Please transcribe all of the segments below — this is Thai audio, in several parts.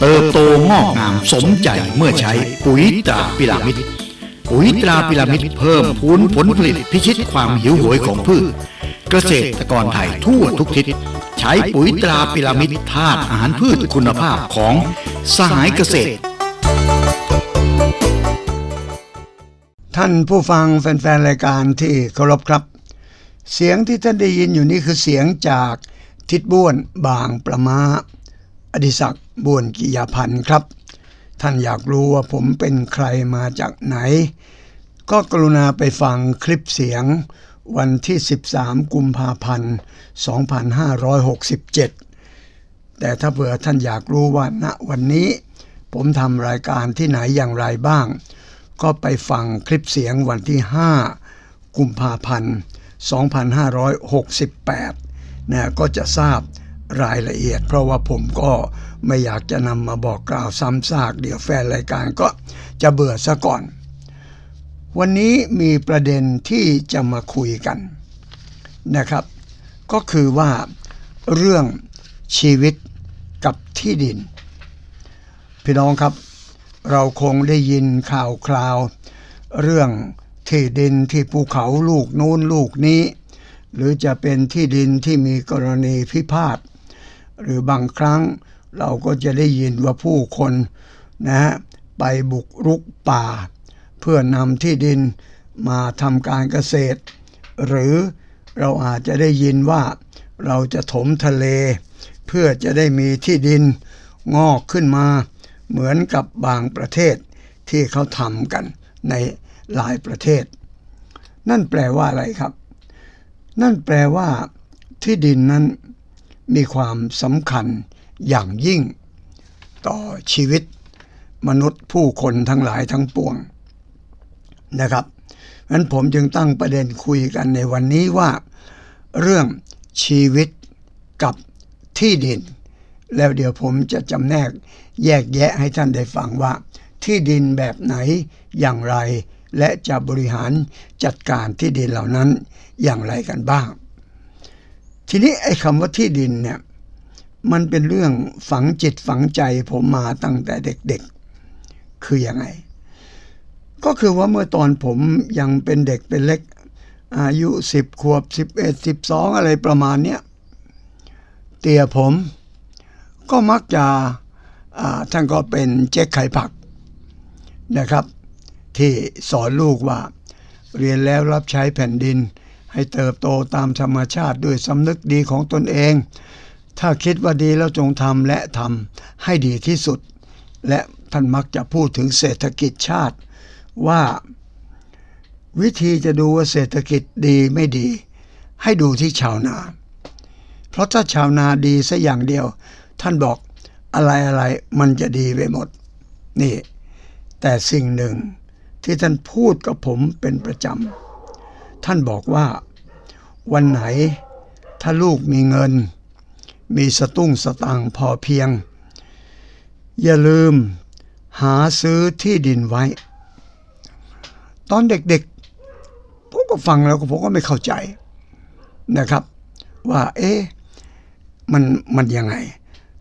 เติบโตงอกงามสมใจเมื่อใช้ปุ๋ยตราพิรามิดปุ๋ยตราพิรามิดเพิ่มพูนผลผลิตพิชิตความหิวโหยของพืช เกษตรกรไทยทั่วทุกทิศ ใช้ปุ๋ยตราพิรามิดธาตุอาหารพืชคุณภาพของสหายเกษตร ท่านผู้ฟังแฟนๆรายการที่เคารพครับ เสียงที่ท่านได้ยินอยู่นี้คือเสียงจากทิดบ้วนบางประมาอดิศักดิ์ บ้วนกิยพันธ์ครับ ท่านอยากรู้ว่าผมเป็นใครมาจากไหน ก็กรุณาไปฟังคลิปเสียง วันที่ 13 กุมภาพันธ์ 2567 แต่ถ้าเผื่อท่านอยากรู้ว่าณวันนี้ ผมทำรายการที่ไหนอย่างไรบ้าง ก็ไปฟังคลิปเสียงวันที่ 5 กุมภาพันธ์ 2568นะก็จะทราบรายละเอียด เพราะว่าผมก็ ไม่อยากจะนำมาบอกกล่าวซ้ำซากเดี๋ยวแฟนรายการก็จะเบื่อซะก่อน วันนี้มีประเด็นที่จะมาคุยกันนะครับ ก็คือว่าเรื่องชีวิตกับที่ดิน พี่น้องครับ เราคงได้ยินข่าวคราว เรื่องที่ดินที่ภูเขาลูกนู้นลูกนี้ หรือจะเป็นที่ดินที่มีกรณีพิพาทหรือบางครั้ง เราก็จะได้ยินว่าผู้คนนะฮะไปบุกรุกป่า เพื่อนำที่ดินมาทำการเกษตร หรือเราอาจจะได้ยินว่าเราจะถมทะเล เพื่อจะได้มีที่ดินงอกขึ้นมา เหมือนกับบางประเทศที่เขาทำกันในหลายประเทศ นั่นแปลว่าอะไรครับ นั่นแปลว่าที่ดินนั้นมีความสำคัญ อย่างยิ่ง ต่อชีวิตมนุษย์ผู้คนทั้งหลายทั้งปวงนะครับงั้นผมจึงตั้งประเด็นคุยกันในวันนี้ว่า เรื่องชีวิตกับที่ดิน แล้วเดี๋ยวผมจะจำแนกแยกแยะให้ท่านได้ฟังว่า ที่ดินแบบไหนอย่างไร และจะบริหารจัดการที่ดินเหล่านั้นอย่างไรกันบ้าง ทีนี้ไอ้คำว่าที่ดินเนี่ย มันเป็นเรื่องฝังจิตฝังใจผมมาตั้งแต่เด็กๆ คืออยังไง ก็คือว่าเมื่อตอนผมยังเป็นเด็กเป็นเล็ก อายุสิบขวบสิบเอ็ดสิบสองอะไรประมาณเนี้ยเตี่ยผมก็มักจะท่านก็เป็นเจ๊กไข่ผักนะครับ ที่สอนลูกว่า เรียนแล้วรับใช้แผ่นดิน ให้เติบโตตามธรรมชาติด้วยสำนึกดีของตนเอง ถ้าคิดว่าดีแล้วจงทำและทำให้ดีที่สุด และท่านมักจะพูดถึงเศรษฐกิจชาติ ว่าวิธีจะดูว่าเศรษฐกิจดีไม่ดี ให้ดูที่ชาวนา เพราะถ้าชาวนาดีสัอย่างเดียว ท่านบอกอะไรอะไรมันจะดีไปหมด นี่ แต่สิ่งหนึ่งที่ท่านพูดกับผมเป็นประจำท่านบอกว่า วันไหนถ้าลูกมีเงิน มีสตุ้งสตางพอเพียง อย่าลืมหาซื้อที่ดินไว้ ตอนเด็กๆ ผมก็ฟังแล้วผมก็ไม่เข้าใจนะครับ ว่าเอ๊ะมันมันยังไง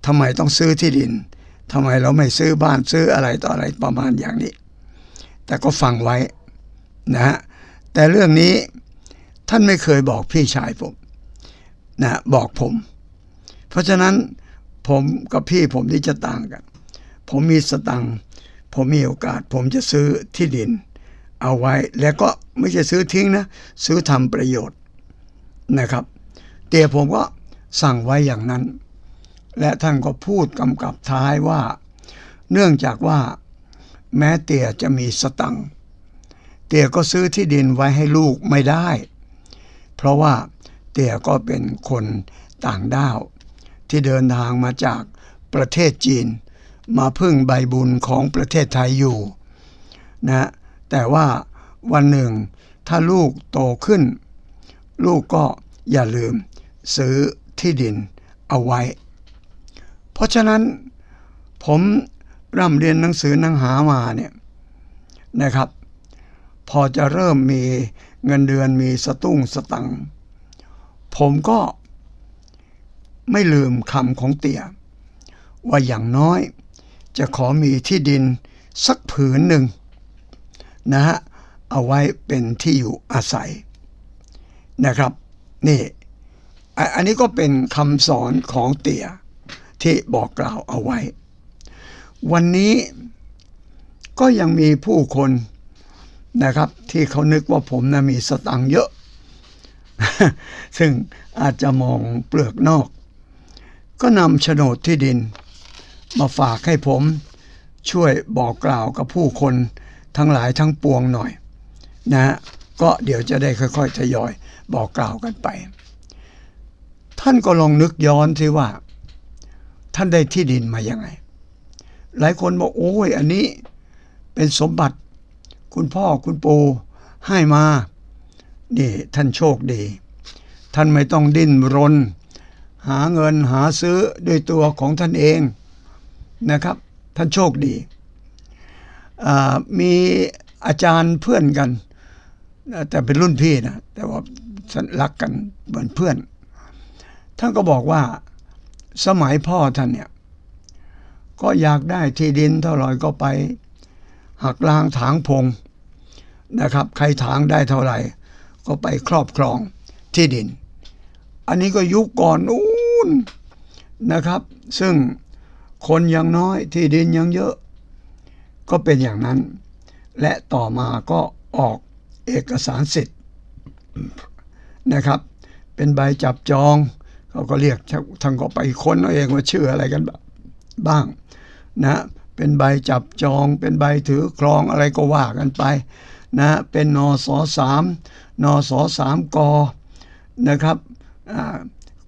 ทำไมต้องซื้อที่ดินทำไมเราไม่ซื้อบ้านซื้ออะไรต่ออะไรประมาณอย่างนี้ แต่ก็ฟังไว้นะฮะแต่เรื่องนี้ท่านไม่เคยบอกพี่ชายผมนะบอกผม เพราะฉะนั้นผมกับพี่ผมที่จะต่างกัน ผมมีสตังค์ผมมีโอกาส ผมจะซื้อที่ดิน เอาไว้แล้วก็ไม่ใช่ซื้อทิ้งนะ ซื้อทำประโยชน์นะครับเตียผมก็สั่งไว้อย่างนั้น และท่านก็พูดกำกับท้ายว่า เนื่องจากว่าแม้เตียจะมีสตังค์เตียก็ซื้อที่ดินไว้ให้ลูกไม่ได้ เพราะว่าเตียก็เป็นคนต่างด้าว ที่เดินทางมาจากประเทศจีน มาพึ่งใบบุญของประเทศไทยอยู่นะแต่ว่าวันหนึ่งถ้าลูกโตขึ้น ลูกก็อย่าลืมซื้อที่ดินเอาไว้ เพราะฉะนั้นผมร่ำเรียนหนังสือนังหามาเนี่ยนะครับ พอจะเริ่มมีเงินเดือนมีสตุ้งสตังผมก็ ไม่ลืมคำของเตี่ย ว่าอย่างน้อยจะขอมีที่ดินสักผืนหนึ่งนะฮะเอาไว้เป็นที่อยู่อาศัยนะครับ นี่ยอันนี้ก็เป็นคำสอนของเตี่ยที่บอกกล่าวเอาไว้ วันนี้ก็ยังมีผู้คนนะครับ ที่เขานึกว่าผมนะมีสตังค์เยอะ ซึ่งอาจจะมองเปลือกนอก ก็นำโฉนดที่ดิน มาฝากให้ผมช่วยบอกกล่าวกับผู้คนทั้งหลายทั้งปวงหน่อย นะ ก็เดี๋ยวจะได้ค่อยๆทยอยบอกกล่าวกันไป ท่านก็ลองนึกย้อนสิว่า ท่านได้ที่ดินมาอย่างไง หลายคนบอกโอ้ยอันนี้เป็นสมบัติ คุณพ่อคุณปู่ให้มานี่ท่านโชคดี ท่านไม่ต้องดิ้นรน หาเงินหาซื้อด้วยตัวของท่านเองนะครับ ท่านโชคดี มีอาจารย์เพื่อนกัน แต่เป็นรุ่นพี่นะ แต่ว่ารักกันเหมือนเพื่อน ท่านก็บอกว่าสมัยพ่อท่านเนี่ย ก็อยากได้ที่ดินเท่าไหร่ก็ไป หักล้างถางพงนะครับ ใครถางได้เท่าไหร่ ก็ไปครอบครองที่ดิน อันนี้ก็ยุคก่อนนู้ นนะครับ ซึ่งคนยังน้อยที่ดินยังเยอะ ก็เป็นอย่างนั้น และต่อมาก็ออกเอกสารสิทธิ์นะครับ เป็นใบจับจองเขาก็เรียกทางก็ไปค้นเอาเองว่าชื่ออะไรกันบ้างนะเป็นใบจับจอง เป็นใบถือครองอะไรก็ว่ากันไปนะเป็นนอสอสามนอสอสามกนะครับ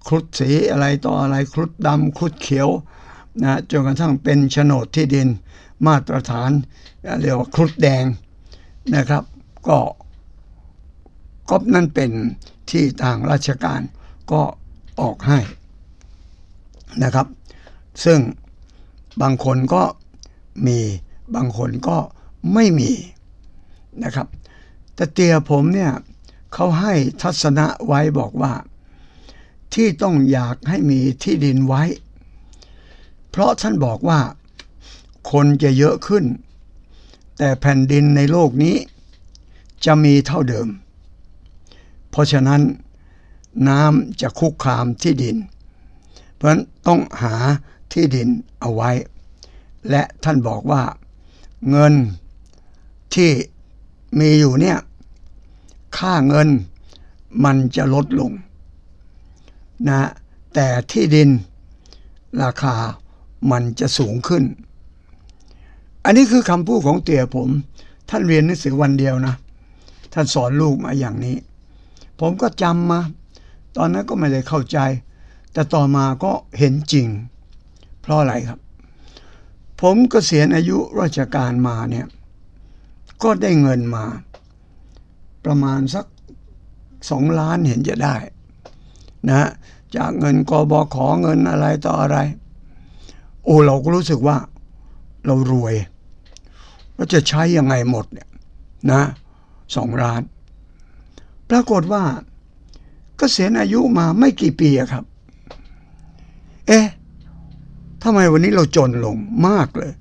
ครุฑสีอะไรต่ออะไรครุฑดำครุฑเขียวนะจนกระทั่งเป็นโฉนดที่ดินมาตรฐานเรียกว่าครุฑแดงนะครับ ก็ก็นั่นเป็นที่ทางราชการก็ออกให้นะครับ ซึ่งบางคนก็มีบางคนก็ไม่มีนะครับ แต่เตียผมเนี่ยเขาให้ทัศนะไว้บอกว่า ที่ต้องอยากให้มีที่ดินไว้ เพราะท่านบอกว่า คนจะเยอะขึ้น แต่แผ่นดินในโลกนี้ จะมีเท่าเดิม เพราะฉะนั้นน้ำจะคุกคามที่ดิน เพราะฉะนั้นต้องหาที่ดินเอาไว้ และท่านบอกว่า เงินที่มีอยู่เนี่ย ค่าเงินมันจะลดลง นะ แต่ที่ดินราคามันจะสูงขึ้น อันนี้คือคำพูดของเตี่ยผม ท่านเรียนหนังสือวันเดียวนะ ท่านสอนลูกมาอย่างนี้ ผมก็จำมา ตอนนั้นก็ไม่ได้เข้าใจ แต่ต่อมาก็เห็นจริง เพราะอะไรครับ ผมกเกษียณอายุราชการมาเนี่ย ก็ได้เงินมา ประมาณสักสองล้านเห็นจะได้ นะจากเงินกบขอเงินอะไรต่ออะไร โอ้เราก็รู้สึกว่า เรารวยเราจะใช้ยังไงหมดเนี่ยนะสองล้าน ปรากฏว่าก็เกษียอายุมาไม่กี่ปีครับ เอ๊ะทำไมวันนี้เราจนลงมากเลย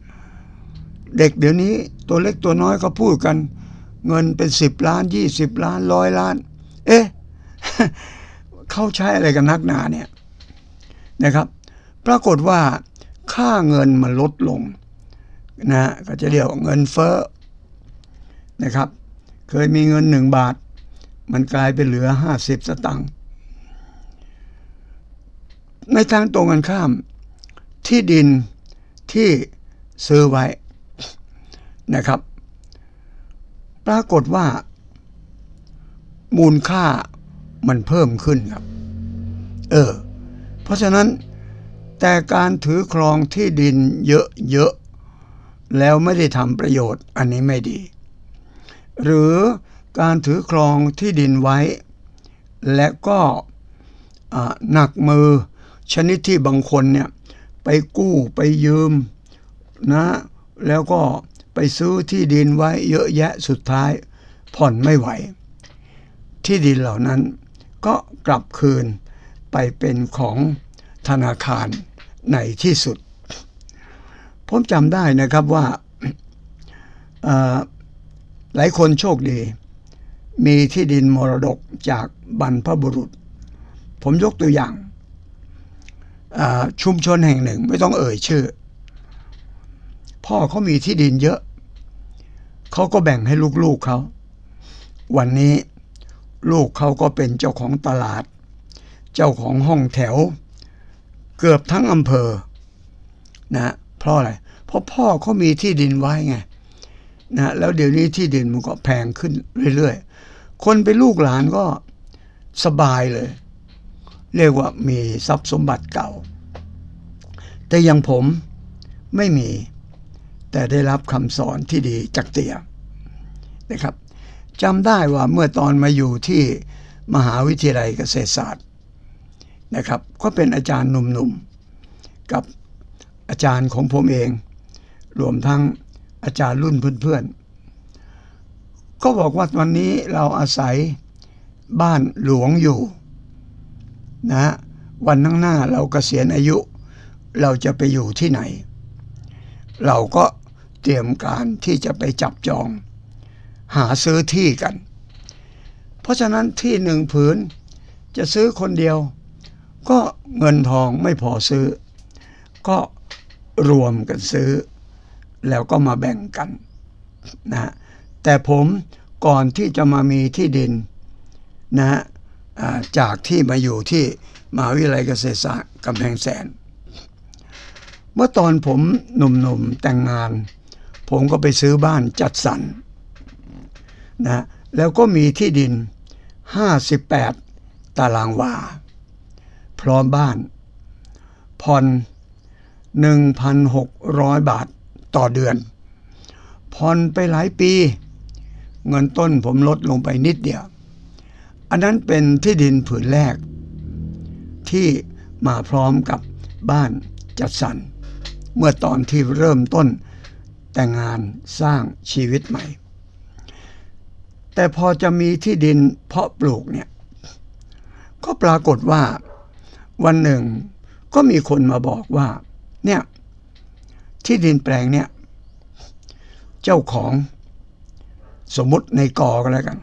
เด็กเดี๋ยวนี้ตัวเล็กตัวน้อยก็พูดกัน เงินเป็นสิบล้านยี่สิบล้านร้อยล้าน เอ๊ะ เขาใช้อะไรกันนักหนาเนี่ยนะครับ ปรากฏว่าค่าเงินมันลดลงนะก็จะเรียกว่าเงินเฟ้อนะครับ เคยมีเงินหนึ่งบาท มันกลายเป็นเหลือห้าสิบสตังค์ในทางตรงกันข้ามที่ดินที่ซื้อไว้นะครับ ปรากฏว่า มูลค่า มันเพิ่มขึ้นครับ เออ เพราะฉะนั้นแต่การถือครองที่ดินเยอะๆ แล้วไม่ได้ทำประโยชน์อันนี้ไม่ดี หรือการถือครองที่ดินไว้ และก็หนักมือชนิดที่บางคนเนี่ยไปกู้ไปยืมนะ แล้วก็ไปซื้อที่ดินไว้เยอะแยะสุดท้ายผ่อนไม่ไหว ที่ดินเหล่านั้น ก็กลับคืนไปเป็นของธนาคารในที่สุด ผมจำได้นะครับว่าหลายคนโชคดี มีที่ดินมรดกจากบรรพบุรุษ ผมยกตัวอย่างชุมชนแห่งหนึ่งไม่ต้องเอ่ยชื่อ พ่อเขามีที่ดินเยอะ เขาก็แบ่งให้ลูกๆเขา วันนี้ ลูกเขาก็เป็นเจ้าของตลาด เจ้าของห้องแถว เกือบทั้งอำเภอนะเพราะอะไร เพราะพ่อเขามีที่ดินไว้ไงนะแล้วเดี๋ยวนี้ที่ดินมันก็แพงขึ้นเรื่อยๆ คนเป็นลูกหลานก็สบายเลย เรียกว่ามีทรัพย์สมบัติเก่า แต่อยังผมไม่มีแต่ได้รับคำสอนที่ดีจากเตียนะครับ จำได้ว่าเมื่อตอนมาอยู่ที่มหาวิทยาลัยเกษตรศาสตร์นะครับ ก็เป็นอาจารย์หนุ่มๆ กับอาจารย์ของผมเอง รวมทั้งอาจารย์รุ่นเพื่อนๆ ก็บอกว่าวันนี้เราอาศัยบ้านหลวงอยู่นะฮะวันข้างหน้าเรากเกษียณอายุ เราจะไปอยู่ที่ไหน เราก็เตรียมการที่จะไปจับจอง หาซื้อที่กัน เพราะฉะนั้นที่หนึ่งผืนจะซื้อคนเดียว ก็เงินทองไม่พอซื้อ ก็รวมกันซื้อ แล้วก็มาแบ่งกันนะแต่ผมก่อนที่จะมามีที่ดินนะจากที่มาอยู่ที่มหาวิทยาลัยเกษตรศาสตร์กำแพงแสน เมื่อตอนผมหนุ่มๆแต่งงาน ผมก็ไปซื้อบ้านจัดสรร นะแล้วก็มีที่ดิน 58 ตารางวา พร้อมบ้าน ผ่อน 1,600 บาทต่อเดือน ผ่อนไปหลายปี เงินต้นผมลดลงไปนิดเดียว อันนั้นเป็นที่ดินผืนแรก ที่มาพร้อมกับบ้านจัดสรร เมื่อตอนที่เริ่มต้นแต่งงานสร้างชีวิตใหม่ แต่พอจะมีที่ดินเพาะปลูกเนี่ย ก็ปรากฏว่าวันหนึ่งก็มีคนมาบอกว่า เนี่ย ที่ดินแปลงเนี่ย เจ้าของสมมติในกอก็แล้วกัน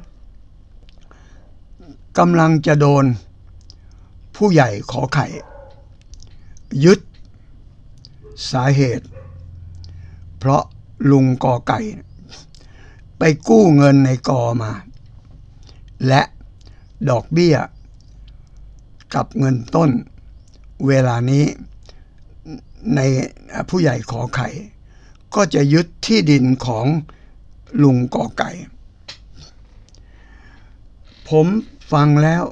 กำลังจะโดนผู้ใหญ่ขอไข่ ยึดสาเหตุ เพราะลุงกอไก่ ไปกู้เงินในกอมา และดอกเบี้ย กับเงินต้น เวลานี้ในผู้ใหญ่ขอไข่ ก็จะยึดที่ดินของลุงกอไก่ ผมฟังแล้ว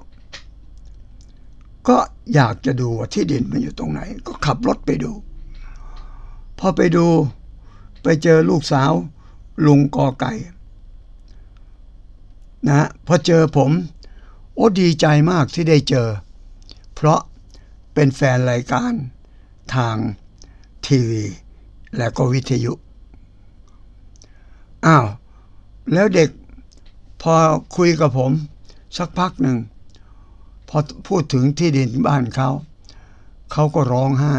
ก็อยากจะดูว่าที่ดินมันอยู่ตรงไหน ก็ขับรถไปดู พอไปดูไปเจอลูกสาว ลุงกอไก่ นะพอเจอผม โอ้ดีใจมากที่ได้เจอ เพราะเป็นแฟนรายการทางทีวี และก็วิทยุ อ้าว แล้วเด็กพอคุยกับผม สักพักหนึ่ง พอพูดถึงที่ดินบ้านเขา เขาก็ร้องไห้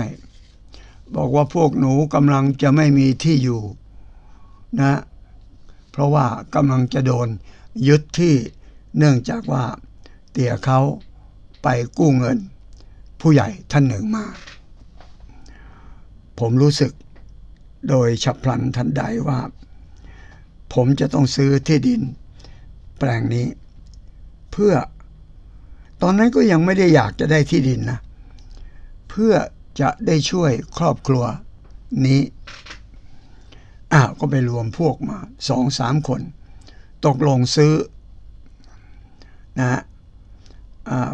บอกว่าพวกหนูกำลังจะไม่มีที่อยู่ นะเพราะว่ากำลังจะโดนยึดที่เนื่องจากว่าเตี่ยเขาไปกู้เงิน ผู้ใหญ่ท่านหนึ่งมา ผมรู้สึกโดยฉับพลันทันใดว่า ผมจะต้องซื้อที่ดิน แปลงนี้ เพื่อ ตอนนั้นก็ยังไม่ได้อยากจะได้ที่ดินนะ เพื่อจะได้ช่วยครอบครัวนี้ อ้าวก็ไปรวมพวกมาสองสามคน ตกลงซื้อนะฮะ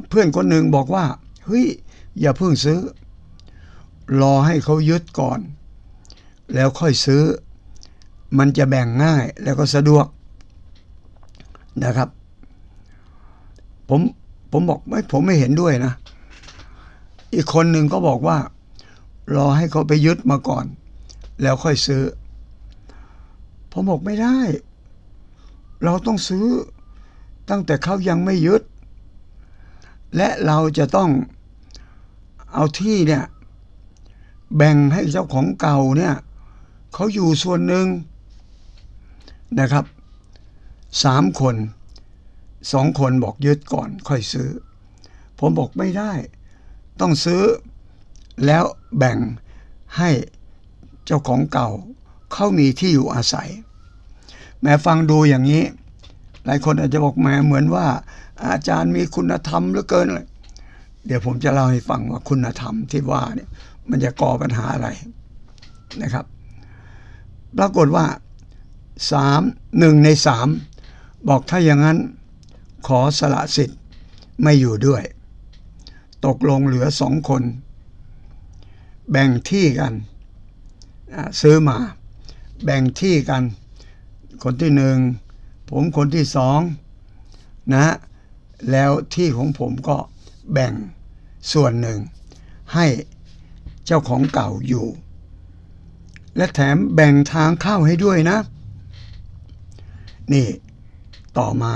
เพื่อนคนหนึ่งบอกว่าเฮ้ยอย่าเพิ่งซื้อ รอให้เขายึดก่อน แล้วค่อยซื้อ มันจะแบ่งง่ายแล้วก็สะดวกนะครับ ผมผมบอกไม่ผมไม่เห็นด้วยนะ อีกคนหนึ่งก็บอกว่า รอให้เขาไปยึดมาก่อน แล้วค่อยซื้อ ผมบอกไม่ได้ เราต้องซื้อตั้งแต่เขายังไม่ยึด และเราจะต้องเอาที่เนี่ย แบ่งให้เจ้าของเก่าเนี่ยเขาอยู่ส่วนหนึ่งนะครับสามคนสองคนบอกยึดก่อนค่อยซื้อ ผมบอกไม่ได้ ต้องซื้อแล้วแบ่งให้เจ้าของเก่า เขามีที่อยู่อาศัย แม้ฟังดูอย่างนี้ หลายคนอาจจะบอกแหม้เหมือนว่า อาจารย์มีคุณธรรมเหลือเกินเลยเดี๋ยวผมจะเล่าให้ฟังว่าคุณธรรมที่ว่าเนี่ยมันจะก่อปัญหาอะไรนะครับ ปรากฏว่าสามหนึ่งในสามบอกถ้าอย่างนั้นขอสละสิทธิ์ไม่อยู่ด้วย ตกลงเหลือสองคน แบ่งที่กัน ซื้อมา แบ่งที่กัน คนที่หนึ่งผมคนที่สองนะแล้วที่ของผมก็แบ่งส่วนหนึ่ง ให้เจ้าของเก่าอยู่ และแถมแบ่งทางเข้าให้ด้วยนะ นี่ต่อมา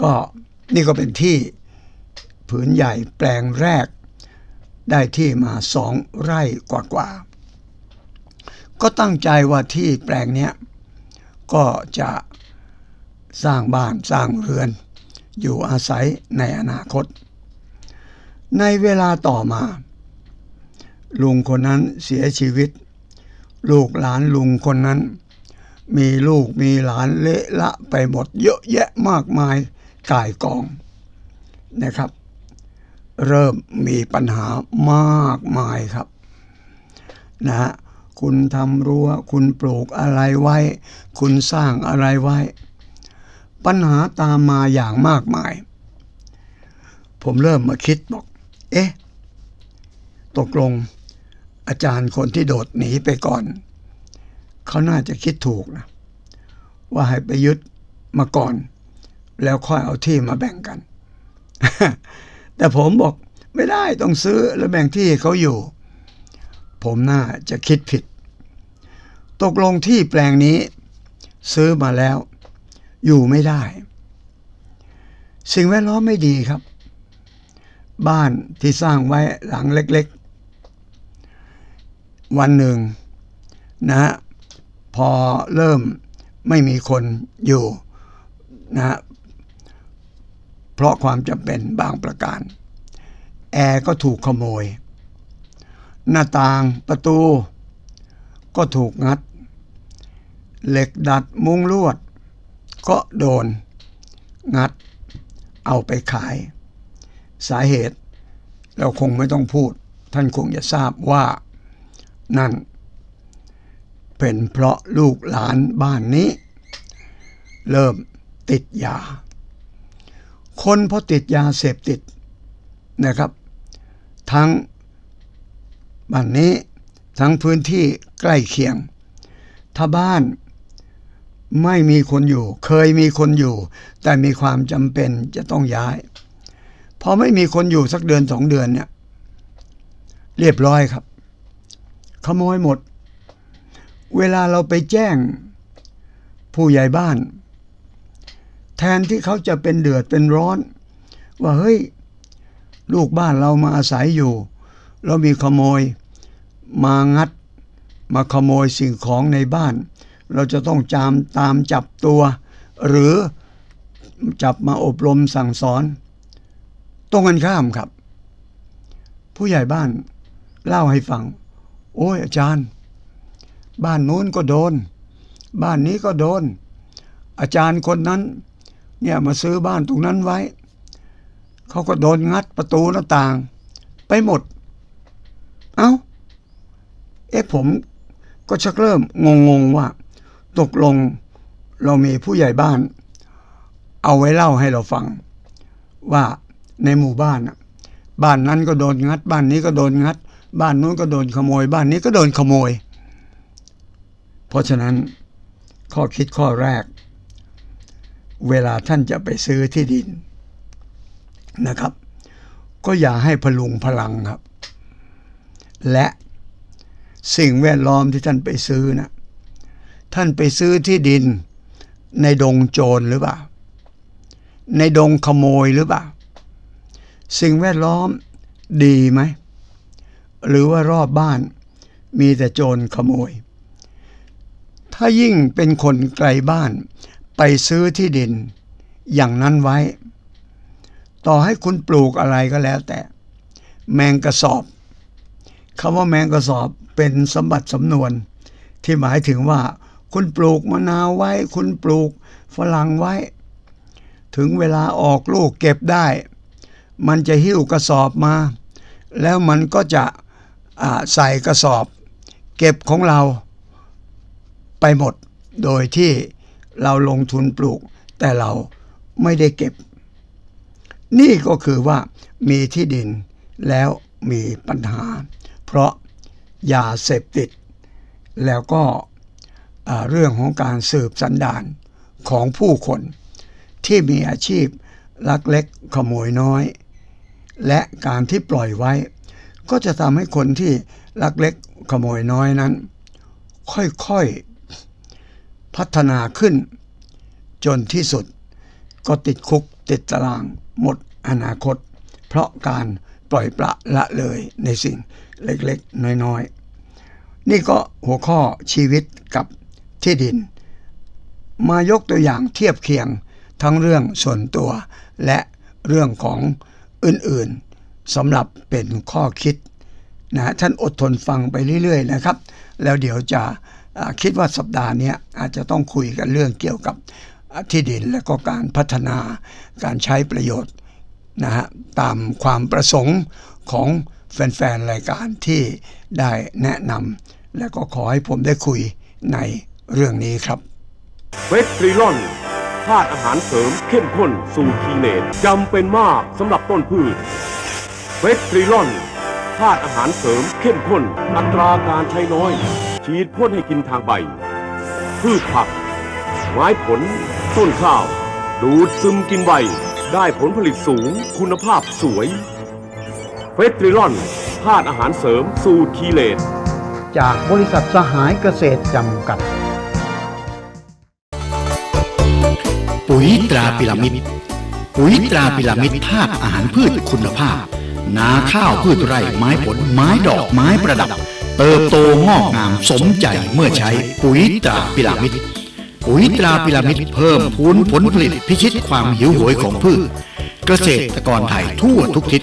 ก็นี่ก็เป็นที่ผืนใหญ่แปลงแรก ได้ที่มาสองไร่กว่าๆ ก็ตั้งใจว่าที่แปลงเนี้ยก็จะสร้างบ้านสร้างเรือน อยู่อาศัยในอนาคต ในเวลาต่อมา ลุงคนนั้นเสียชีวิต ลูกหลานลุงคนนั้น มีลูกมีหลานเละละไปหมดเยอะแยะมากมายกายกองนะครับ เริ่มมีปัญหามากมายครับ นะฮะ คุณทำรั้ว คุณปลูกอะไรไว้ คุณสร้างอะไรไว้ ปัญหาตามมาอย่างมากมาย ผมเริ่มมาคิดบอก เอ๊ะ ตกลง อาจารย์คนที่โดดหนีไปก่อน เขาน่าจะคิดถูกนะ ว่าให้ไปยึดมาก่อน แล้วค่อยเอาที่มาแบ่งกัน แต่ผมบอกไม่ได้ต้องซื้อแล้วแบ่งที่เขาอยู่ ผมน่าจะคิดผิด ตกลงที่แปลงนี้ ซื้อมาแล้ว อยู่ไม่ได้ สิ่งแวดล้อมไม่ดีครับ บ้านที่สร้างไว้หลังเล็กๆ วันหนึ่งนะฮะพอเริ่มไม่มีคนอยู่นะฮะเพราะความจำเป็นบางประการ แอร์ก็ถูกขโมย หน้าต่างประตู ก็ถูกงัด เหล็กดัดมุ้งลวด ก็โดน งัด เอาไปขาย สาเหตุเราคงไม่ต้องพูด ท่านคงจะทราบว่า นั่น เป็นเพราะลูกหลานบ้านนี้ เริ่มติดยา คนพอติดยาเสพติดนะครับ ทั้ง บ้านนี้ทั้งพื้นที่ใกล้เคียง ถ้าบ้านไม่มีคนอยู่ เคยมีคนอยู่ แต่มีความจำเป็นจะต้องย้ายพอไม่มีคนอยู่สักเดือนสองเดือนเนี่ย เรียบร้อยครับ ขโมยหมด เวลาเราไปแจ้งผู้ใหญ่บ้าน แทนที่เขาจะเป็นเดือดเป็นร้อน ว่าเฮ้ย ลูกบ้านเรามาอาศัยอยู่ เรามีขโมยมางัดมาขโมยสิ่งของในบ้าน เราจะต้องจามตามจับตัว หรือจับมาอบรมสั่งสอน ตรงกันข้ามครับ ผู้ใหญ่บ้านเล่าให้ฟัง โอ้ยอาจารย์ บ้านโน้นก็โดน บ้านนี้ก็โดน อาจารย์คนนั้น เนี่ยมาซื้อบ้านตรงนั้นไว้ เขาก็โดนงัดประตูหน้าต่าง ไปหมด เอา้า เอ๊ะผมก็ชักเริ่มงงๆว่า ตกลงเรามีผู้ใหญ่บ้าน เอาไว้เล่าให้เราฟัง ว่าในหมู่บ้านบ้านนั้นก็โดนงัด บ้านนี้ก็โดนงัด บ้านนู้นก็โดนขโมย บ้านนี้ก็โดนขโมย เพราะฉะนั้นข้อคิดข้อแรก เวลาท่านจะไปซื้อที่ดินนะครับ ก็อย่าให้พลุงพลังครับ และสิ่งแวดล้อมที่ท่านไปซื้อนะท่านไปซื้อที่ดินในดงโจรหรือเปล่า ในดงขโมยหรือเปล่า สิ่งแวดล้อมดีไหม หรือว่ารอบบ้านมีแต่โจรขโมย ถ้ายิ่งเป็นคนไกลบ้านไปซื้อที่ดินอย่างนั้นไว้ ต่อให้คุณปลูกอะไรก็แล้วแต่ แมงกระสอบ คำว่าแมงกระสอบเป็นสมบัติสำนวน ที่หมายถึงว่า คุณปลูกมะนาวไว้ คุณปลูกฝรั่งไว้ ถึงเวลาออกลูกเก็บได้ มันจะหิ้วกระสอบมา แล้วมันก็จะใส่กระสอบ เก็บของเราไปหมด โดยที่เราลงทุนปลูก แต่เราไม่ได้เก็บ นี่ก็คือว่ามีที่ดินแล้วมีปัญหา ราะยาเสพติด แล้วก็เรื่องของการสืบสันดานของผู้คน ที่มีอาชีพลักเล็กขโมยน้อย และการที่ปล่อยไว้ ก็จะทำให้คนที่ลักเล็กขโมยน้อยนั้น ค่อยๆ พัฒนาขึ้น จนที่สุดก็ติดคุกติดตารางหมดอนาคต เพราะการปล่อยปละละเลยในสิ่ง เล็กๆ น้อยๆ นี่ก็หัวข้อชีวิตกับที่ดิน มายกตัวอย่างเทียบเคียงทั้งเรื่องส่วนตัว และเรื่องของอื่นๆสำหรับเป็นข้อคิดนะท่านอดทนฟังไปเรื่อย ๆ นะครับ แล้วเดี๋ยวจะคิดว่าสัปดาห์นี้อาจจะต้องคุยกันเรื่องเกี่ยวกับที่ดินและก็การพัฒนาการใช้ประโยชน์นะฮะตามความประสงค์ของ แฟนๆ รายการที่ได้แนะนำและก็ขอให้ผมได้คุยในเรื่องนี้ครับเฟสตรีลอนธาตุอาหารเสริมเข้มข้นสูตรคีเนตจำเป็นมากสำหรับต้นพืชเฟสตรีลอนธาตุอาหารเสริมเข้มข้น อัตราการใช้น้อย ฉีดพ่นให้กินทางใบ พืชผัก ไม้ผล ต้นข้าว ดูดซึมกินใบ ได้ผลผลิตสูงคุณภาพสวย เฟสตรีลอนธาตุอาหารเสริมสูตรคีเลตจากบริษัทสหายเกษตรจำกัด ปุ๋ยตราพิรามิด ปุ๋ยตราพิรามิดธาตุอาหารพืชคุณภาพ นาข้าวพืชไร่ไม้ผลไม้ดอกไม้ประดับ เติบโตงอกงามสมใจเมื่อใช้ปุ๋ยตราพิรามิด ปุ๋ยตราพิรามิดเพิ่มพูนผลผลิตพิชิตความหิวโหยของพืช เกษตรกรไทยทั่วทุกทิศ